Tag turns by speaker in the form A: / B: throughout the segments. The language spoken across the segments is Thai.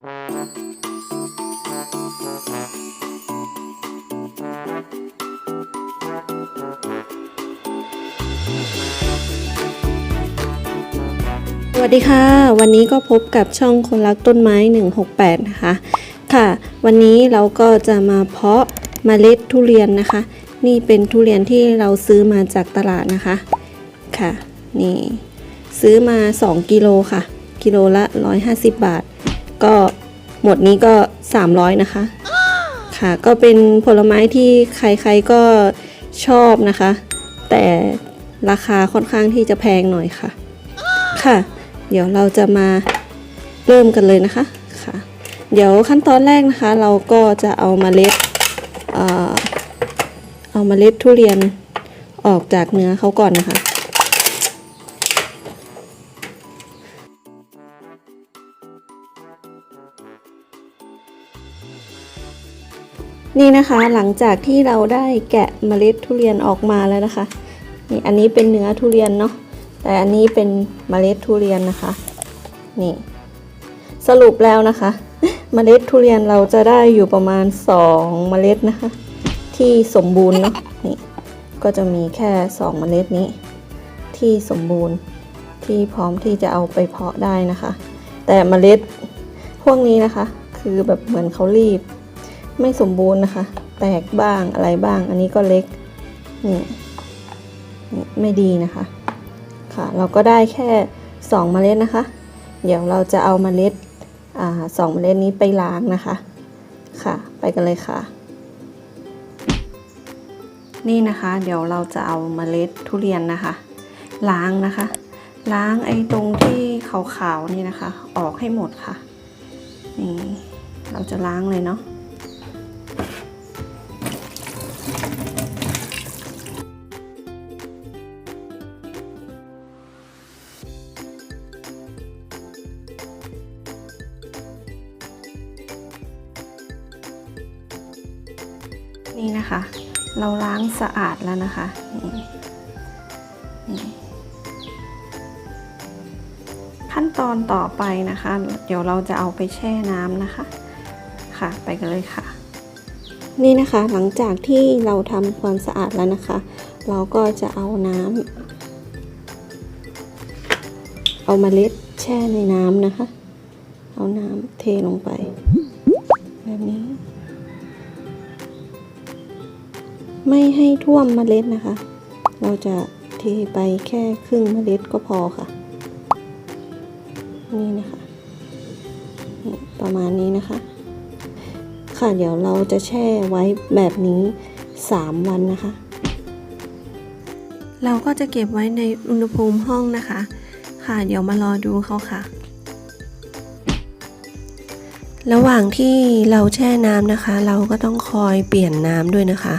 A: สวัสดีค่ะ วันนี้ก็พบกับช่องคนรักต้นไม้ 168 นะคะ ค่ะ วันนี้เราก็จะมาเพาะเมล็ดทุเรียนนะคะ นี่เป็นทุเรียนที่เราซื้อมาจากตลาดนะคะ ค่ะ นี่ ซื้อมา 2 กิโลค่ะ กิโลละ 150 บาท ก็หมดนี้ก็ 300 นะคะ ค่ะ ก็เป็นผลไม้ที่ใครๆก็ชอบนะคะ แต่ราคาค่อนข้างที่จะแพงหน่อยค่ะ ค่ะ เดี๋ยวเราจะมาเริ่มกันเลยนะคะค่ะ เดี๋ยวขั้นตอนแรกนะคะ เราก็จะเอาเมล็ดเอ่อเอาเมล็ดทุเรียนออกจากเนื้อเขาก่อนนะคะ นี่นะคะหลังจากที่เราได้แกะเมล็ดทุเรียนออกมาแล้วนะคะนี่อันนี้เป็นเนื้อทุเรียนเนาะแต่อันนี้เป็นเมล็ดทุเรียนนะคะ นี่ สรุปแล้วนะคะ เมล็ดทุเรียนเราจะได้อยู่ประมาณ 2 เมล็ดนะคะ ที่สมบูรณ์เนาะนี่ก็จะมีแค่ 2 เมล็ดนี้ ที่สมบูรณ์ที่พร้อมที่จะเอาไปเพาะได้นะคะ แต่เมล็ดพวกนี้นะคะ คือแบบเหมือนเขารีบ ไม่สมบูรณ์นะคะ แตกบ้างอะไรบ้าง อันนี้ก็เล็กนี่ไม่ดีนะคะค่ะ เราก็ได้แค่2เมล็ดนะคะ เดี๋ยวเราจะเอาเมล็ดอสองเมล็ดนี้ไปล้างนะคะ ค่ะ ไปกันเลยค่ะ นี่นะคะ เดี๋ยวเราจะเอาเมล็ดทุเรียนนะคะ ล้างนะคะ ล้างไอ้ตรงที่ขาวๆนี่นะคะ ออกให้หมดค่ะ นี่เราจะล้างเลยเนาะนี่นะคะ เราล้างสะอาดแล้วนะคะนี่นี่ ขั้นตอนต่อไปนะคะ เดี๋ยวเราจะเอาไปแช่น้ำนะคะ ค่ะไปกันเลยค่ะ นี่นะคะหลังจากที่เราทำความสะอาดแล้วนะคะ เราก็จะเอาน้ำเอามาเมล็ดแช่ในน้ำนะคะ เอาน้ำเทลงไป แบบนี้ ไม่ให้ท่วมเมล็ดนะคะ เราจะเทไปแค่ครึ่งเมล็ดก็พอค่ะ นี่นะคะประมาณนี้นะคะ ค่ะเดี๋ยวเราจะแช่ไว้แบบนี้ 3 วันนะคะ เราก็จะเก็บไว้ในอุณหภูมิห้องนะคะ ค่ะเดี๋ยวมารอดูเขาค่ะ ระหว่างที่เราแช่น้ำนะคะ เราก็ต้องคอยเปลี่ยนน้ำด้วยนะคะ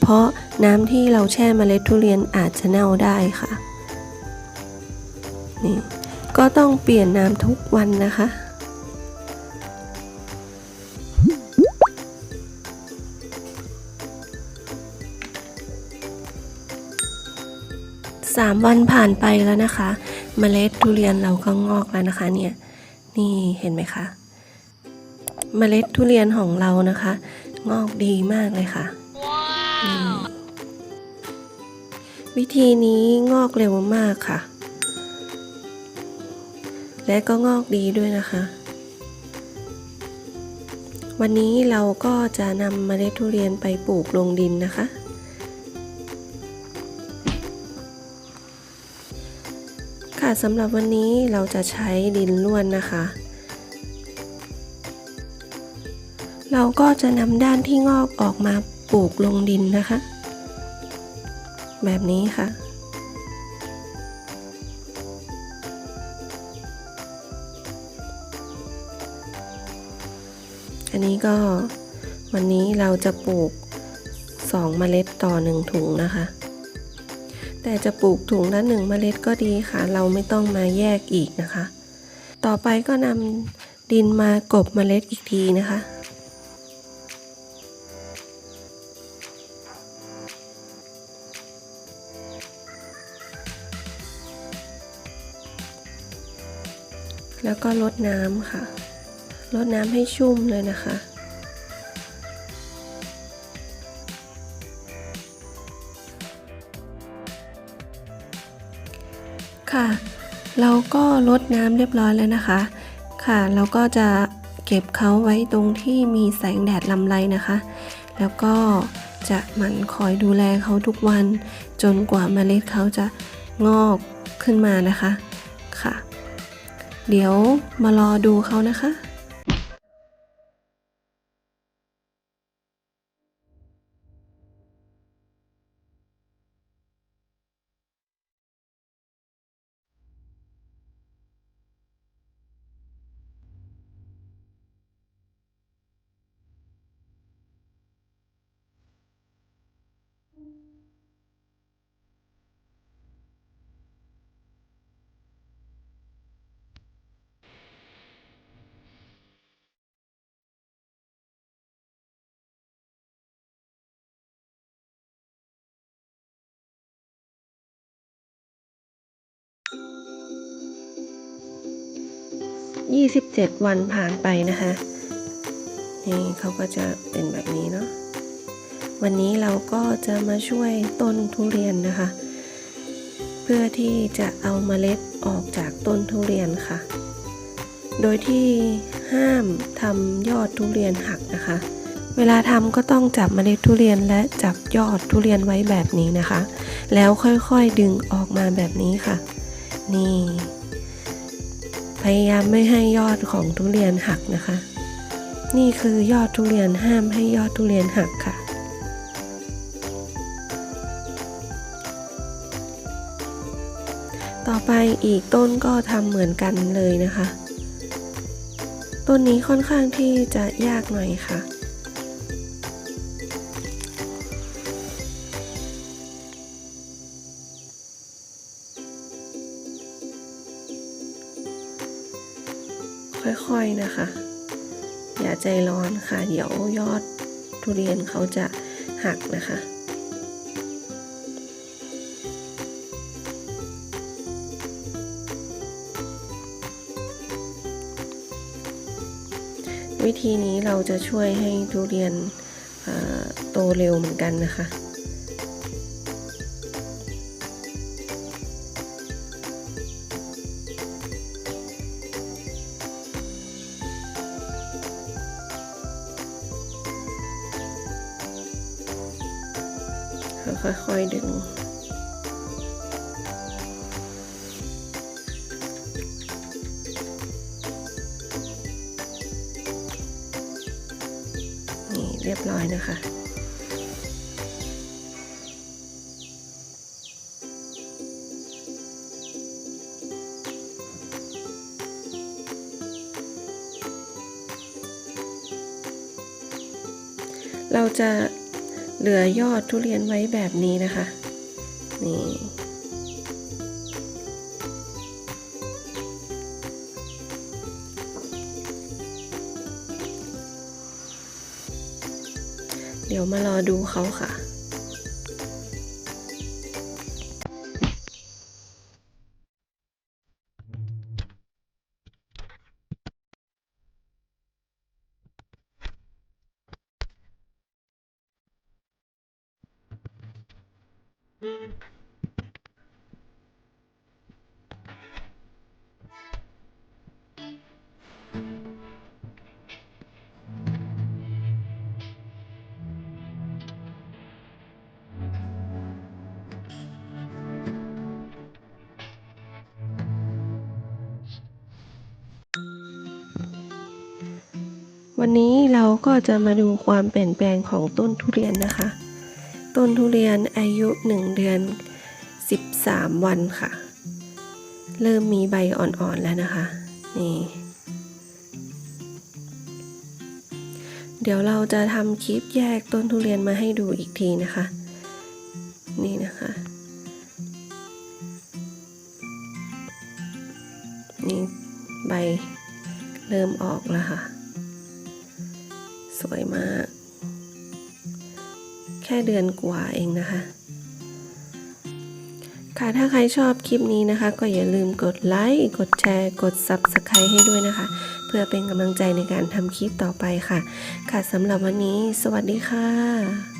A: เพราะน้ำที่เราแช่เมล็ดทุเรียนอาจจะเน่าได้ค่ะนี่ ก็ต้องเปลี่ยนน้ำทุกวันนะคะ สามวันผ่านไปแล้วนะคะเมล็ดทุเรียนเราก็งอกแล้วนะคะเนี่ย นี่เห็นไหมคะเมล็ดทุเรียนของเรานะคะ งอกดีมากเลยค่ะนี่วิธีนี้งอกเร็วมากค่ะ และก็งอกดีด้วยนะคะ วันนี้เราก็จะนำเมล็ดทุเรียนไปปลูกลงดินนะคะ ค่ะสำหรับวันนี้เราจะใช้ดินล้วนนะคะ เราก็จะนำด้านที่งอกออกมาปลูกลงดินนะคะ แบบนี้ค่ะ นี้ก็วันนี้เราจะปลูก 2 เมล็ดต่อ 1 ถุงนะคะ แต่จะปลูกถุงละ 1 เมล็ดก็ดีค่ะ เราไม่ต้องมาแยกอีกนะคะ ต่อไปก็นำดินมากบเมล็ดอีกทีนะคะแล้วก็ลดน้ำค่ะ รดน้ำให้ชุ่มเลยนะคะ ค่ะ เราก็รดน้ำเรียบร้อยแล้วนะคะ ค่ะ เราก็จะเก็บเขาไว้ตรงที่มีแสงแดดลำไรนะคะ แล้วก็จะหมั่นคอยดูแลเขาทุกวัน จนกว่าเมล็ดเขาจะงอกขึ้นมานะคะ ค่ะ เดี๋ยวมารอดูเขานะคะ 27 วันผ่านไปนะคะนี่เขาก็จะเป็นแบบนี้เนาะวันนี้เราก็จะมาช่วยต้นทุเรียนนะคะ เพื่อที่จะเอาเมล็ดออกจากต้นทุเรียนค่ะ โดยที่ห้ามทำยอดทุเรียนหักนะคะ เวลาทำก็ต้องจับเมล็ดทุเรียนและจับยอดทุเรียนไว้แบบนี้นะคะ แล้วค่อยๆดึงออกมาแบบนี้ค่ะ นี่ พยายามไม่ให้ยอดของทุเรียนหักนะคะ นี่คือยอดทุเรียนห้ามให้ยอดทุเรียนหักค่ะ ต่อไปอีกต้นก็ทำเหมือนกันเลยนะคะ ต้นนี้ค่อนข้างที่จะยากหน่อยค่ะ อยๆนะคะ อย่าใจร้อนค่ะ เดี๋ยวยอดทุเรียนเขาจะหักนะคะวิธีนี้เราจะช่วยให้ทุเรียนโตเร็วเหมือนกันนะคะ ค่อยๆดึง นี่เรียบร้อยนะคะเราจะ เหลือยอดทุเรียนไว้แบบนี้นะคะ นี่เดี๋ยวมารอดูเขาค่ะ วันนี้เราก็จะมาดูความเปลี่ยนแปลงของต้นทุเรียนนะคะ ต้นทุเรียนอายุ 1 เดือน 13 วันค่ะ เริ่มมีใบอ่อนๆแล้วนะคะ นี่ เดี๋ยวเราจะทำคลิปแยกต้นทุเรียนมาให้ดูอีกทีนะคะ นี่นะคะ นี่ใบเริ่มออกแล้วค่ะ สวยมาก แค่เดือนกว่าเองนะคะ ค่ะถ้าใครชอบคลิปนี้นะคะ ก็อย่าลืมกดไลค์กดแชร์ กด Subscribe ให้ด้วยนะคะ เพื่
B: อเป็นกำลังใจในการทำคลิปต่อไปค่ะ ค่ะสำหรับวันนี้ สวัสดีค่ะ